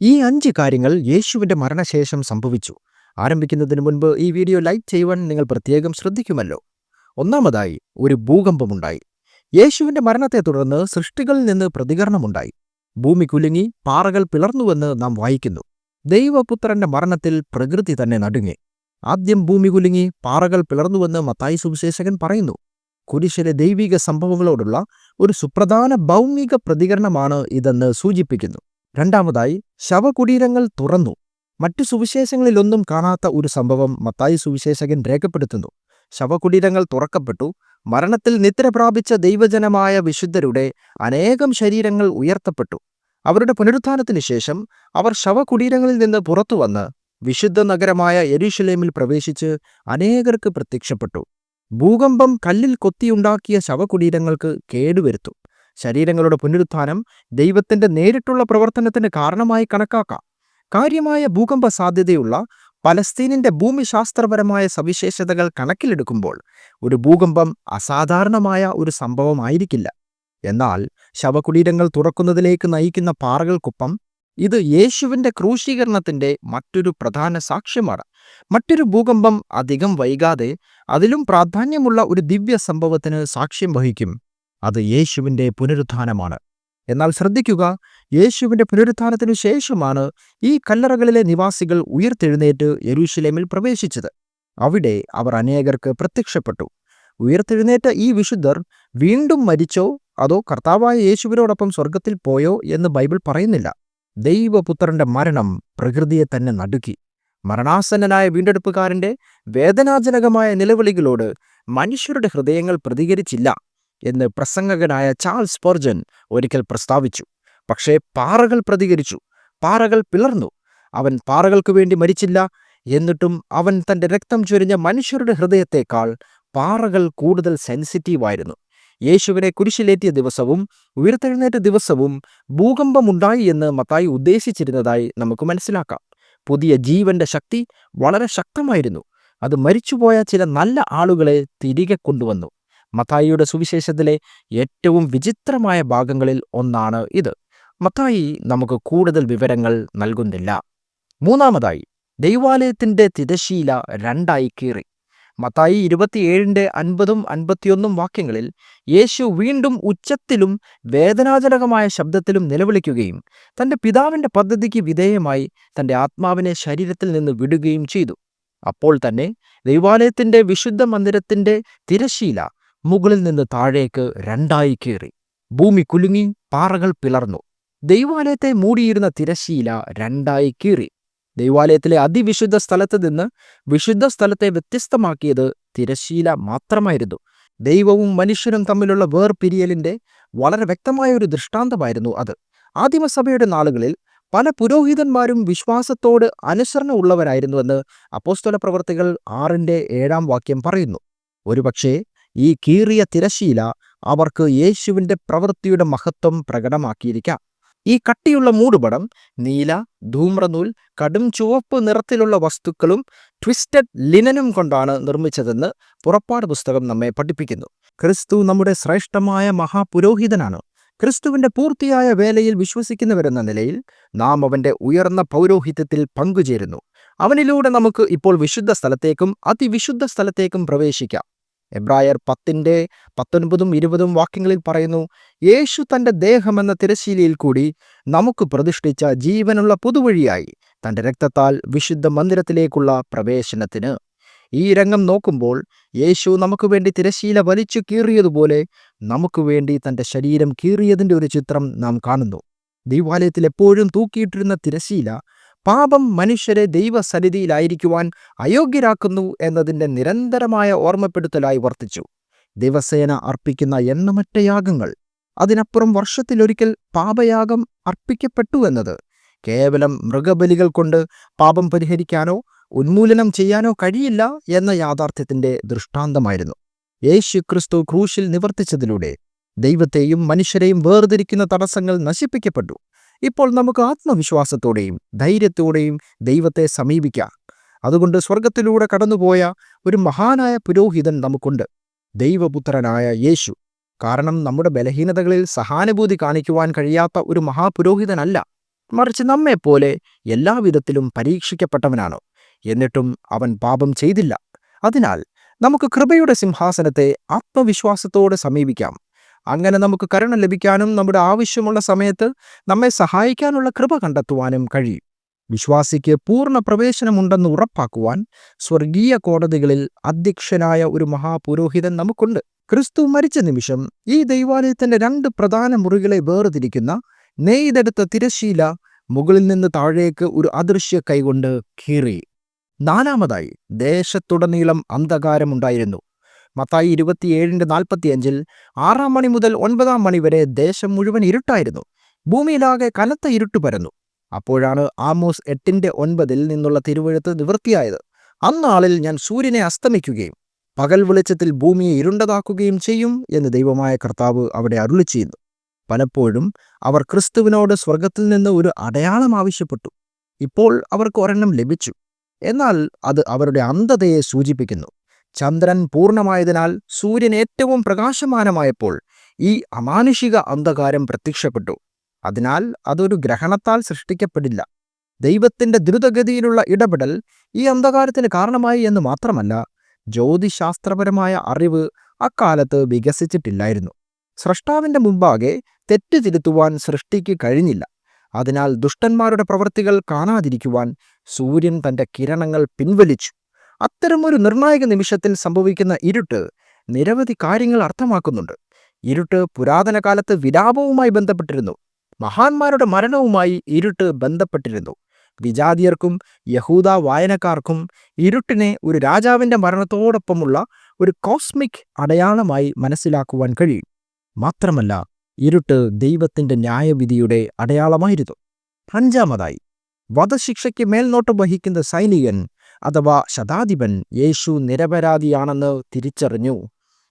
ഈ അഞ്ച് കാര്യങ്ങൾ യേശുവിന്റെ മരണശേഷം സംഭവിച്ചു. ആരംഭിക്കുന്നതിന് മുൻപ് ഈ വീഡിയോ ലൈക്ക് ചെയ്യുവാൻ നിങ്ങൾ പ്രത്യേകം ശ്രദ്ധിക്കുമല്ലോ. ഒന്നാമതായി ഒരു ഭൂകമ്പമുണ്ടായി. യേശുവിന്റെ മരണത്തെ തുടർന്ന് സൃഷ്ടികളിൽ നിന്ന് പ്രതികരണമുണ്ടായി. ഭൂമി കുലുങ്ങി പാറകൾ പിളർന്നുവെന്ന് നാം വായിക്കുന്നു. ദൈവപുത്രന്റെ മരണത്തിൽ പ്രകൃതി തന്നെ നടുങ്ങി. ആദ്യം ഭൂമി കുലുങ്ങി പാറകൾ പിളർന്നുവെന്ന് മത്തായി സുവിശേഷകൻ പറയുന്നു. കുരിശിലെ ദൈവിക സംഭവങ്ങളോടുള്ള ഒരു സുപ്രധാന ഭൗമിക പ്രതികരണമാണ് ഇതെന്ന് സൂചിപ്പിക്കുന്നു. രണ്ടാമതായി ശവകുടീരങ്ങൾ തുറന്നു. മറ്റു സുവിശേഷങ്ങളിലൊന്നും കാണാത്ത ഒരു സംഭവം മത്തായി സുവിശേഷകൻ രേഖപ്പെടുത്തുന്നു. ശവകുടീരങ്ങൾ തുറക്കപ്പെട്ടു. മരണത്തിൽ നിദ്ര പ്രാപിച്ച ദൈവജനമായ വിശുദ്ധരുടെ അനേകം ശരീരങ്ങൾ ഉയർത്തപ്പെട്ടു. അവരുടെ പുനരുത്ഥാനത്തിന് ശേഷം അവർ ശവകുടീരങ്ങളിൽ നിന്ന് പുറത്തു വന്ന് വിശുദ്ധ നഗരമായ എരുഷലേമിൽ പ്രവേശിച്ച് അനേകർക്ക് പ്രത്യക്ഷപ്പെട്ടു. ഭൂകമ്പം കല്ലിൽ കൊത്തിയുണ്ടാക്കിയ ശവകുടീരങ്ങൾക്ക് കേടുവരുത്തും. ശരീരങ്ങളുടെ പുനരുത്ഥാനം ദൈവത്തിന്റെ നേരിട്ടുള്ള പ്രവർത്തനത്തിന് കാരണമായി കണക്കാക്കാം. കാര്യമായ ഭൂകമ്പ സാധ്യതയുള്ള പലസ്തീനിന്റെ ഭൂമിശാസ്ത്രപരമായ സവിശേഷതകൾ കണക്കിലെടുക്കുമ്പോൾ ഒരു ഭൂകമ്പം അസാധാരണമായ ഒരു സംഭവമായിരിക്കില്ല എന്നാൽ ശവകുടീരങ്ങൾ തുറക്കുന്നതിലേക്ക് നയിക്കുന്ന പാറകൾക്കൊപ്പം ഇത് യേശുവിന്റെ ക്രൂശീകരണത്തിന്റെ മറ്റൊരു പ്രധാന സാക്ഷ്യമാണ്. മറ്റൊരു ഭൂകമ്പം അധികം വൈകാതെ അതിലും പ്രാധാന്യമുള്ള ഒരു ദിവ്യ സംഭവത്തിന് സാക്ഷ്യം വഹിക്കും. അത് യേശുവിന്റെ പുനരുത്ഥാനമാണ്. എന്നാൽ ശ്രദ്ധിക്കുക യേശുവിന്റെ പുനരുത്ഥാനത്തിനു ശേഷമാണ് ഈ കല്ലറകളിലെ നിവാസികൾ ഉയർത്തെഴുന്നേറ്റ് യരൂശലേമിൽ പ്രവേശിച്ചത്. അവിടെ അവർ അനേകർക്ക് പ്രത്യക്ഷപ്പെട്ടു. ഉയർത്തെഴുന്നേറ്റ ഈ വിശുദ്ധർ വീണ്ടും മരിച്ചോ അതോ കർത്താവായ യേശുവിനോടൊപ്പം സ്വർഗത്തിൽ പോയോ എന്ന് ബൈബിൾ പറയുന്നില്ല. ദൈവപുത്രന്റെ മരണം പ്രകൃതിയെ തന്നെ നടുക്കി. മരണാസന്നനായ വീണ്ടെടുപ്പുകാരന്റെ വേദനാജനകമായ നിലവിളികളോട് മനുഷ്യരുടെ ഹൃദയങ്ങൾ പ്രതികരിച്ചില്ല. എന്ന് പ്രസംഗകനായ ചാൾസ് പോർജൻ ഒരിക്കൽ പ്രസ്താവിച്ചു. പക്ഷേ പാറകൾ പ്രതികരിച്ചു. പാറകൾ പിളർന്നു. അവൻ പാറകൾക്കു വേണ്ടി മരിച്ചില്ല. എന്നിട്ടും അവൻ തന്റെ രക്തം ചൊരിഞ്ഞ മനുഷ്യരുടെ ഹൃദയത്തേക്കാൾ പാറകൾ കൂടുതൽ സെൻസിറ്റീവായിരുന്നു യേശുവിനെ കുരിശിലേറ്റിയ ദിവസവും ഉയർത്തെഴുന്നേറ്റ ദിവസവും ഭൂകമ്പമുണ്ടായി എന്ന് മത്തായി ഉദ്ദേശിച്ചിരുന്നതായി നമുക്ക് മനസ്സിലാക്കാം. പുതിയ ജീവന്റെ ശക്തി വളരെ ശക്തമായിരുന്നു. അത് മരിച്ചുപോയ ചില നല്ല ആളുകളെ തിരികെ കൊണ്ടുവന്നു. മത്തായിയുടെ സുവിശേഷത്തിലെ ഏറ്റവും വിചിത്രമായ ഭാഗങ്ങളിൽ ഒന്നാണ് ഇത്. മത്തായി നമുക്ക് കൂടുതൽ വിവരങ്ങൾ നൽകുന്നില്ല. മൂന്നാമതായി ദൈവാലയത്തിന്റെ തിരശീല രണ്ടായി കീറി. മത്തായി ഇരുപത്തിയേഴിന്റെ അൻപതും അൻപത്തിയൊന്നും വാക്യങ്ങളിൽ യേശു വീണ്ടും ഉച്ചത്തിലും വേദനാജനകമായ ശബ്ദത്തിലും നിലവിളിക്കുകയും തന്റെ പിതാവിന്റെ പദ്ധതിക്ക് വിധേയമായി തന്റെ ആത്മാവിനെ ശരീരത്തിൽ നിന്ന് വിടുകയും ചെയ്തു. അപ്പോൾ തന്നെ ദൈവാലയത്തിന്റെ വിശുദ്ധ മന്ദിരത്തിന്റെ തിരശീല മുകളിൽ നിന്ന് താഴേക്ക് രണ്ടായി കീറി. ഭൂമി കുലുങ്ങി പാറകൾ പിളർന്നു. ദൈവാലയത്തെ മൂടിയിരുന്ന തിരശീല രണ്ടായി കീറി. ദൈവാലയത്തിലെ അതിവിശുദ്ധ സ്ഥലത്ത് നിന്ന് വിശുദ്ധ സ്ഥലത്തെ വ്യത്യസ്തമാക്കിയത് തിരശീല മാത്രമായിരുന്നു. ദൈവവും മനുഷ്യനും തമ്മിലുള്ള വേർപിരിയലിന്റെ വളരെ വ്യക്തമായ ഒരു ദൃഷ്ടാന്തമായിരുന്നു അത്. ആദിമസഭയുടെ നാളുകളിൽ പല പുരോഹിതന്മാരും വിശ്വാസത്തോട് അനുസരണ ഉള്ളവരായിരുന്നുവെന്ന് അപ്പോസ്തല പ്രവർത്തികൾ ആറിന്റെ ഏഴാം വാക്യം പറയുന്നു. ഒരുപക്ഷേ ഈ കീറിയ തിരശീല അവർക്ക് യേശുവിന്റെ പ്രവൃത്തിയുടെ മഹത്വം പ്രകടമാക്കിയിരിക്കാം. ഈ കട്ടിയുള്ള മൂടുപടം നീല ധൂമ്രനൂൽ കടും ചുവപ്പ് നിറത്തിലുള്ള വസ്തുക്കളും ട്വിസ്റ്റഡ് ലിനനും കൊണ്ടാണ് നിർമ്മിച്ചതെന്ന് പുറപ്പാട് പുസ്തകം നമ്മെ പഠിപ്പിക്കുന്നു. ക്രിസ്തു നമ്മുടെ ശ്രേഷ്ഠമായ മഹാപുരോഹിതനാണ്. ക്രിസ്തുവിന്റെ പൂർത്തിയായ വേലയിൽ വിശ്വസിക്കുന്നവരെന്ന നിലയിൽ നാം അവന്റെ ഉയർന്ന പൗരോഹിത്യത്തിൽ പങ്കുചേരുന്നു. അവനിലൂടെ നമുക്ക് ഇപ്പോൾ വിശുദ്ധ സ്ഥലത്തേക്കും അതിവിശുദ്ധ സ്ഥലത്തേക്കും പ്രവേശിക്കാം. എബ്രായർ പത്തിന്റെ പത്തൊൻപതും ഇരുപതും വാക്യങ്ങളിൽ പറയുന്നു യേശു തന്റെ ദേഹമെന്ന തിരശീലയിൽ കൂടി നമുക്ക് പ്രതിഷ്ഠിച്ച ജീവനുള്ള പുതുവഴിയായി തന്റെ രക്തത്താൽ വിശുദ്ധ മന്ദിരത്തിലേക്കുള്ള പ്രവേശനത്തിന്. ഈ രംഗം നോക്കുമ്പോൾ യേശു നമുക്ക് വേണ്ടി തിരശീല വലിച്ചു കീറിയതുപോലെ നമുക്ക് വേണ്ടി തന്റെ ശരീരം കീറിയതിന്റെ ഒരു ചിത്രം നാം കാണുന്നു. ദൈവാലയത്തിൽ എപ്പോഴും തൂക്കിയിട്ടിരുന്ന തിരശീല പാപം മനുഷ്യരെ ദൈവസന്നിധിയിലായിരിക്കുവാൻ അയോഗ്യരാക്കുന്നു എന്നതിന്റെ നിരന്തരമായ ഓർമ്മപ്പെടുത്തലായി വർത്തിച്ചു. ദിവസേന അർപ്പിക്കുന്ന എണ്ണമറ്റ യാഗങ്ങൾ അതിനപ്പുറം വർഷത്തിലൊരിക്കൽ പാപയാഗം അർപ്പിക്കപ്പെട്ടു എന്നത് കേവലം മൃഗബലികൾ കൊണ്ട് പാപം പരിഹരിക്കാനോ ഉന്മൂലനം ചെയ്യാനോ കഴിയില്ല എന്ന യാഥാർത്ഥ്യത്തിന്റെ ദൃഷ്ടാന്തമായിരുന്നു. യേശു ക്രിസ്തു ക്രൂശിൽ നിവർത്തിച്ചതിലൂടെ ദൈവത്തെയും മനുഷ്യരെയും വേർതിരിക്കുന്ന തടസ്സങ്ങൾ നശിപ്പിക്കപ്പെട്ടു. ഇപ്പോൾ നമുക്ക് ആത്മവിശ്വാസത്തോടെയും ധൈര്യത്തോടെയും ദൈവത്തെ സമീപിക്കാം. അതുകൊണ്ട് സ്വർഗത്തിലൂടെ കടന്നുപോയ ഒരു മഹാനായ പുരോഹിതൻ നമുക്കുണ്ട്. ദൈവപുത്രനായ യേശു. കാരണം നമ്മുടെ ബലഹീനതകളിൽ സഹാനുഭൂതി കാണിക്കുവാൻ കഴിയാത്ത ഒരു മഹാപുരോഹിതനല്ല. മറിച്ച് നമ്മെപ്പോലെ എല്ലാവിധത്തിലും പരീക്ഷിക്കപ്പെട്ടവനാണ്. എന്നിട്ടും അവൻ പാപം ചെയ്തില്ല. അതിനാൽ നമുക്ക് കൃപയുടെ സിംഹാസനത്തെ ആത്മവിശ്വാസത്തോടെ സമീപിക്കാം. അങ്ങനെ നമുക്ക് കരുണ ലഭിക്കാനും നമ്മുടെ ആവശ്യമുള്ള സമയത്ത് നമ്മെ സഹായിക്കാനുള്ള കൃപ കണ്ടെത്തുവാനും കഴിയും. വിശ്വാസിക്ക് പൂർണ പ്രവേശനമുണ്ടെന്ന് ഉറപ്പാക്കുവാൻ സ്വർഗീയ കോടതികളിൽ അധ്യക്ഷനായ ഒരു മഹാപുരോഹിതൻ നമുക്കുണ്ട്. ക്രിസ്തു മരിച്ച നിമിഷം ഈ ദൈവാലയത്തിന്റെ രണ്ട് പ്രധാന മുറികളെ വേർതിരിക്കുന്ന നെയ്തെടുത്ത തിരശീല മുകളിൽ നിന്ന് താഴേക്ക് ഒരു അദൃശ്യ കൈകൊണ്ട് കീറി. നാലാമതായി ദേശത്തുടനീളം അന്ധകാരമുണ്ടായിരുന്നു. മത്തായി ഇരുപത്തിയേഴിന്റെ നാൽപ്പത്തിയഞ്ചിൽ ആറാം മണി മുതൽ ഒൻപതാം മണി വരെ ദേശം മുഴുവൻ ഇരുട്ടായിരുന്നു. ഭൂമിയിലാകെ കനത്ത ഇരുട്ട് പരന്നു. അപ്പോഴാണ് ആമോസ് എട്ടിന്റെ ഒൻപതിൽ നിന്നുള്ള തിരുവഴുത്ത് നിവൃത്തിയായത്. അന്നാളിൽ ഞാൻ സൂര്യനെ അസ്തമിക്കുകയും പകൽ വെളിച്ചത്തിൽ ഭൂമിയെ ഇരുണ്ടതാക്കുകയും ചെയ്യും എന്ന് ദൈവമായ കർത്താവ് അവിടെ അരുളി ചെയ്യുന്നു. പലപ്പോഴും അവർ ക്രിസ്തുവിനോട് സ്വർഗത്തിൽ നിന്ന് ഒരു അടയാളം ആവശ്യപ്പെട്ടു. ഇപ്പോൾ അവർക്ക് ഒരെണ്ണം ലഭിച്ചു. എന്നാൽ അത് അവരുടെ അന്ധതയെ സൂചിപ്പിക്കുന്നു. ചന്ദ്രൻ പൂർണമായതിനാൽ സൂര്യൻ ഏറ്റവും പ്രകാശമാനമായപ്പോൾ ഈ അമാനുഷിക അന്ധകാരം പ്രത്യക്ഷപ്പെട്ടു. അതിനാൽ അതൊരു ഗ്രഹണത്താൽ സൃഷ്ടിക്കപ്പെടില്ല. ദൈവത്തിന്റെ ദ്രുതഗതിയിലുള്ള ഇടപെടൽ ഈ അന്ധകാരത്തിന് കാരണമായി എന്ന് മാത്രമല്ല ജ്യോതിശാസ്ത്രപരമായ അറിവ് അക്കാലത്ത് വികസിച്ചിട്ടില്ലായിരുന്നു. സ്രഷ്ടാവിന്റെ മുമ്പാകെ തെറ്റ് തിരുത്തുവാൻ സൃഷ്ടിക്ക് കഴിഞ്ഞില്ല. അതിനാൽ ദുഷ്ടന്മാരുടെ പ്രവൃത്തികൾ കാണാതിരിക്കുവാൻ സൂര്യൻ തന്റെ കിരണങ്ങൾ പിൻവലിച്ചു. അത്തരമൊരു നിർണായക നിമിഷത്തിൽ സംഭവിക്കുന്ന ഇരുട്ട് നിരവധി കാര്യങ്ങൾ അർത്ഥമാക്കുന്നുണ്ട്. ഇരുട്ട് പുരാതന കാലത്ത് വിലാപവുമായി ബന്ധപ്പെട്ടിരുന്നു. മഹാന്മാരുടെ മരണവുമായി ഇരുട്ട് ബന്ധപ്പെട്ടിരുന്നു. വിജാതിയർക്കും യഹൂദ വായനക്കാർക്കും ഇരുട്ടിനെ ഒരു രാജാവിന്റെ മരണത്തോടൊപ്പമുള്ള ഒരു കോസ്മിക് അടയാളമായി മനസ്സിലാക്കുവാൻ കഴിയും. മാത്രമല്ല ഇരുട്ട് ദൈവത്തിന്റെ ന്യായവിധിയുടെ അടയാളമായിരുന്നു. അഞ്ചാമതായി വധശിക്ഷയ്ക്ക് മേൽനോട്ടം വഹിക്കുന്ന സൈനികൻ അഥവാ ശതാധിപൻ യേശു നിരപരാധിയാണെന്ന് തിരിച്ചറിഞ്ഞു.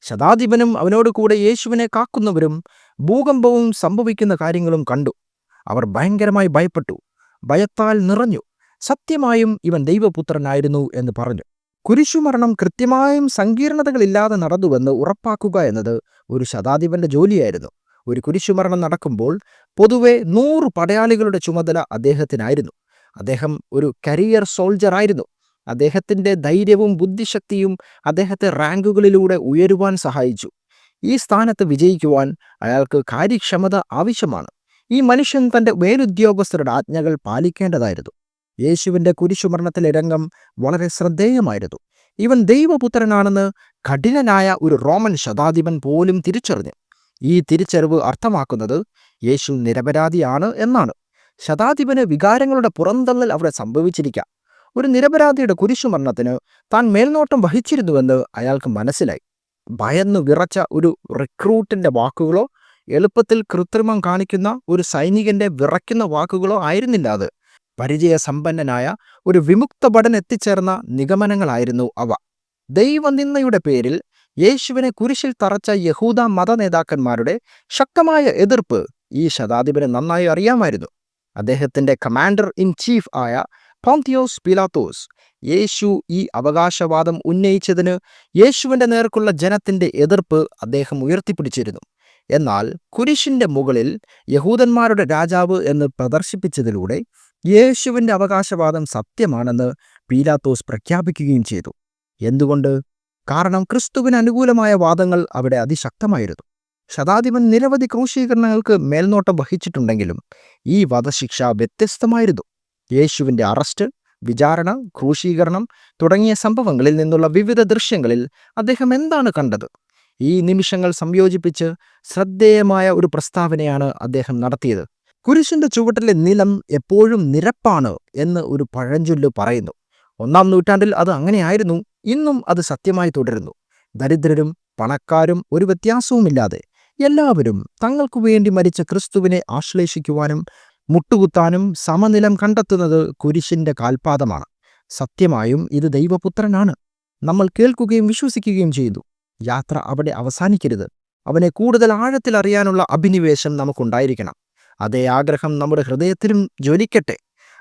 ശതാധിപനും അവനോട് കൂടെ യേശുവിനെ കാക്കുന്നവരും ഭൂകമ്പവും സംഭവിക്കുന്ന കാര്യങ്ങളും കണ്ടു. അവർ ഭയങ്കരമായി ഭയപ്പെട്ടു. ഭയത്താൽ നിറഞ്ഞു. സത്യമായും ഇവൻ ദൈവപുത്രനായിരുന്നു എന്ന് പറഞ്ഞു. കുരിശുമരണം കൃത്യമായും സങ്കീർണതകളില്ലാതെ നടന്നുവെന്ന് ഉറപ്പാക്കുക എന്നത് ഒരു ശതാധിപന്റെ ജോലിയായിരുന്നു. ഒരു കുരിശുമരണം നടക്കുമ്പോൾ പൊതുവെ നൂറ് പടയാളികളുടെ ചുമതല അദ്ദേഹത്തിനായിരുന്നു. അദ്ദേഹം ഒരു കരിയർ സോൾജർ ആയിരുന്നു അദ്ദേഹത്തിന്റെ ധൈര്യവും ബുദ്ധിശക്തിയും അദ്ദേഹത്തെ റാങ്കുകളിലൂടെ ഉയരുവാൻ സഹായിച്ചു. ഈ സ്ഥാനത്ത് വിജയിക്കുവാൻ അയാൾക്ക് കാര്യക്ഷമത ആവശ്യമാണ്. ഈ മനുഷ്യൻ തന്റെ മേലുദ്യോഗസ്ഥരുടെ ആജ്ഞകൾ പാലിക്കേണ്ടതായിരുന്നു. യേശുവിന്റെ കുരിശുമരണത്തിലെ രംഗം വളരെ ശ്രദ്ധേയമായിരുന്നു. ഇവൻ ദൈവപുത്രനാണെന്ന് കഠിനനായ ഒരു റോമൻ ശതാധിപൻ പോലും തിരിച്ചറിഞ്ഞു. ഈ തിരിച്ചറിവ് അർത്ഥമാക്കുന്നത് യേശു നിരപരാധിയാണ് എന്നാണ്. ശതാധിപന് വികാരങ്ങളുടെ പുറന്തള്ളൽ അവിടെ സംഭവിച്ചിരിക്കാം. ഒരു നിരപരാധിയുടെ കുരിശുമരണത്തിന് താൻ മേൽനോട്ടം വഹിച്ചിരുന്നുവെന്ന് അയാൾക്ക് മനസ്സിലായി. ഭയന്നു വിറച്ച ഒരു റിക്രൂട്ടിന്റെ വാക്കുകളോ എളുപ്പത്തിൽ കൃത്രിമം കാണിക്കുന്ന ഒരു സൈനികന്റെ വിറയ്ക്കുന്ന വാക്കുകളോ ആയിരുന്നില്ല അത്. പരിചയസമ്പന്നനായ ഒരു വിമുക്ത ഭടൻ എത്തിച്ചേർന്ന നിഗമനങ്ങളായിരുന്നു അവ. ദൈവനിന്ദയുടെ പേരിൽ യേശുവിനെ കുരിശിൽ തറച്ച യഹൂദ മത നേതാക്കന്മാരുടെ ശക്തമായ എതിർപ്പ് ഈ ശതാധിപന് നന്നായി അറിയാമായിരുന്നു. അദ്ദേഹത്തിന്റെ കമാൻഡർ ഇൻ ചീഫ് ആയ പോന്തിയോസ് പിലാത്തോസ് യേശു ഈ അവകാശവാദം ഉന്നയിച്ചതിന് യേശുവിന്റെ നേർക്കുള്ള ജനത്തിന്റെ എതിർപ്പ് അദ്ദേഹം ഉയർത്തിപ്പിടിച്ചിരുന്നു. എന്നാൽ കുരിശിന്റെ മുകളിൽ യഹൂദന്മാരുടെ രാജാവ് എന്ന് പ്രദർശിപ്പിച്ചതിലൂടെ യേശുവിന്റെ അവകാശവാദം സത്യമാണെന്ന് പീലാത്തോസ് പ്രഖ്യാപിക്കുകയും ചെയ്തു. എന്തുകൊണ്ട്? കാരണം ക്രിസ്തുവിന് അനുകൂലമായ വാദങ്ങൾ അവിടെ അതിശക്തമായിരുന്നു. ശതാധിപൻ നിരവധി ക്രൂശീകരണങ്ങൾക്ക് മേൽനോട്ടം വഹിച്ചിട്ടുണ്ടെങ്കിലും ഈ വധശിക്ഷ വ്യത്യസ്തമായിരുന്നു. യേശുവിന്റെ അറസ്റ്റ് വിചാരണ ക്രൂശീകരണം തുടങ്ങിയ സംഭവങ്ങളിൽ നിന്നുള്ള വിവിധ ദൃശ്യങ്ങളിൽ അദ്ദേഹം എന്താണ് കണ്ടത്? ഈ നിമിഷങ്ങൾ സംയോജിപ്പിച്ച് ശ്രദ്ധേയമായ ഒരു പ്രസ്താവനയാണ് അദ്ദേഹം നടത്തിയത്. കുരിശിന്റെ ചുവട്ടിലെ നിലം എപ്പോഴും നിരപ്പാണ് എന്ന് ഒരു പഴഞ്ചൊല്ല് പറയുന്നു. ഒന്നാം നൂറ്റാണ്ടിൽ അത് അങ്ങനെയായിരുന്നു ഇന്നും അത് സത്യമായി തുടരുന്നു. ദരിദ്രരും പണക്കാരും ഒരു വ്യത്യാസവുമില്ലാതെ എല്ലാവരും തങ്ങൾക്കു വേണ്ടി മരിച്ച ക്രിസ്തുവിനെ ആശ്ലേഷിക്കുവാനും മുട്ടുകുത്താനും സമനിലം കണ്ടെത്തുന്നത് കുരിശിന്റെ കാൽപാദമാണ്. സത്യമായും ഇത് ദൈവപുത്രനാണ്. നമ്മൾ കേൾക്കുകയും വിശ്വസിക്കുകയും ചെയ്തു. യാത്ര അവിടെ അവസാനിക്കരുത്. അവനെ കൂടുതൽ ആഴത്തിൽ അറിയാനുള്ള അഭിനിവേശം നമുക്കുണ്ടായിരിക്കണം. അതേ ആഗ്രഹം നമ്മുടെ ഹൃദയത്തിലും ജ്വലിക്കട്ടെ.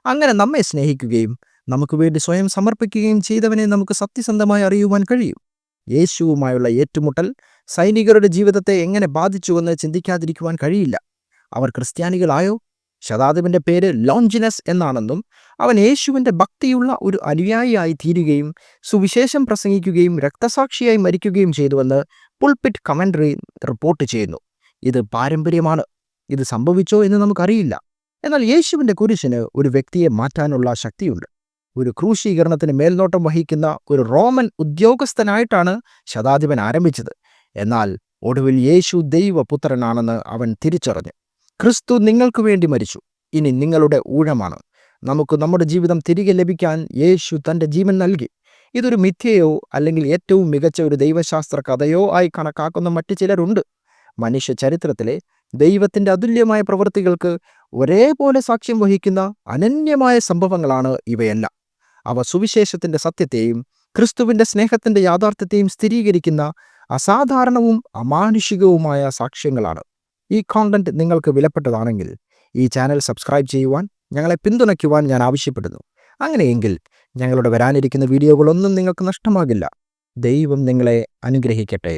അങ്ങനെ നമ്മെ സ്നേഹിക്കുകയും നമുക്ക് വേണ്ടി സ്വയം സമർപ്പിക്കുകയും ചെയ്തവനെ നമുക്ക് സത്യസന്ധമായി അറിയുവാൻ കഴിയും. യേശുവുമായുള്ള ഏറ്റുമുട്ടൽ സൈനികരുടെ ജീവിതത്തെ എങ്ങനെ ബാധിച്ചുവെന്ന് ചിന്തിക്കാതിരിക്കുവാൻ കഴിയില്ല. അവർ ക്രിസ്ത്യാനികളായോ ശതാധിപന്റെ പേര് ലോഞ്ചിനസ് എന്നാണെന്നും അവൻ യേശുവിന്റെ ഭക്തിയുള്ള ഒരു അനുയായിയായി തീരുകയും സുവിശേഷം പ്രസംഗിക്കുകയും രക്തസാക്ഷിയായി മരിക്കുകയും ചെയ്തുവെന്ന് പുൾപിറ്റ് കമൻട്രി റിപ്പോർട്ട് ചെയ്യുന്നു. ഇത് പാരമ്പര്യമാണ്. ഇത് സംഭവിച്ചോ എന്ന് നമുക്കറിയില്ല. എന്നാൽ യേശുവിന്റെ കുരിശിന് ഒരു വ്യക്തിയെ മാറ്റാനുള്ള ശക്തിയുണ്ട്. ഒരു ക്രൂശീകരണത്തിന് മേൽനോട്ടം വഹിക്കുന്ന ഒരു റോമൻ ഉദ്യോഗസ്ഥനായിട്ടാണ് ശതാധിപൻ ആരംഭിച്ചത്. എന്നാൽ ഒടുവിൽ യേശു ദൈവപുത്രനാണെന്ന് അവൻ തിരിച്ചറിഞ്ഞു. ക്രിസ്തു നിങ്ങൾക്ക് വേണ്ടി മരിച്ചു. ഇനി നിങ്ങളുടെ ഊഴമാണ്. നമുക്ക് നമ്മുടെ ജീവിതം തിരികെ ലഭിക്കാൻ യേശു തന്റെ ജീവൻ നൽകി. ഇതൊരു മിഥ്യയോ അല്ലെങ്കിൽ ഏറ്റവും മികച്ച ഒരു ദൈവശാസ്ത്ര കഥയോ ആയി കണക്കാക്കുന്ന മറ്റു ചിലരുണ്ട്. മനുഷ്യ ചരിത്രത്തിലെ ദൈവത്തിന്റെ അതുല്യമായ പ്രവൃത്തികൾക്ക് ഒരേപോലെ സാക്ഷ്യം വഹിക്കുന്ന അനന്യമായ സംഭവങ്ങളാണ് ഇവയെല്ലാം. അവ സുവിശേഷത്തിന്റെ സത്യത്തെയും ക്രിസ്തുവിന്റെ സ്നേഹത്തിന്റെ യാഥാർത്ഥ്യത്തെയും സ്ഥിരീകരിക്കുന്ന അസാധാരണവും അമാനുഷികവുമായ സാക്ഷ്യങ്ങളാണ്. ഈ കോണ്ടന്റ് നിങ്ങൾക്ക് വിലപ്പെട്ടതാണെങ്കിൽ ഈ ചാനൽ സബ്സ്ക്രൈബ് ചെയ്യുവാൻ ഞങ്ങളെ പിന്തുണയ്ക്കുവാൻ ഞാൻ ആവശ്യപ്പെടുന്നു. അങ്ങനെയെങ്കിൽ ഞങ്ങളുടെ വരാനിരിക്കുന്ന വീഡിയോകളൊന്നും നിങ്ങൾക്ക് നഷ്ടമാകില്ല. ദൈവം നിങ്ങളെ അനുഗ്രഹിക്കട്ടെ.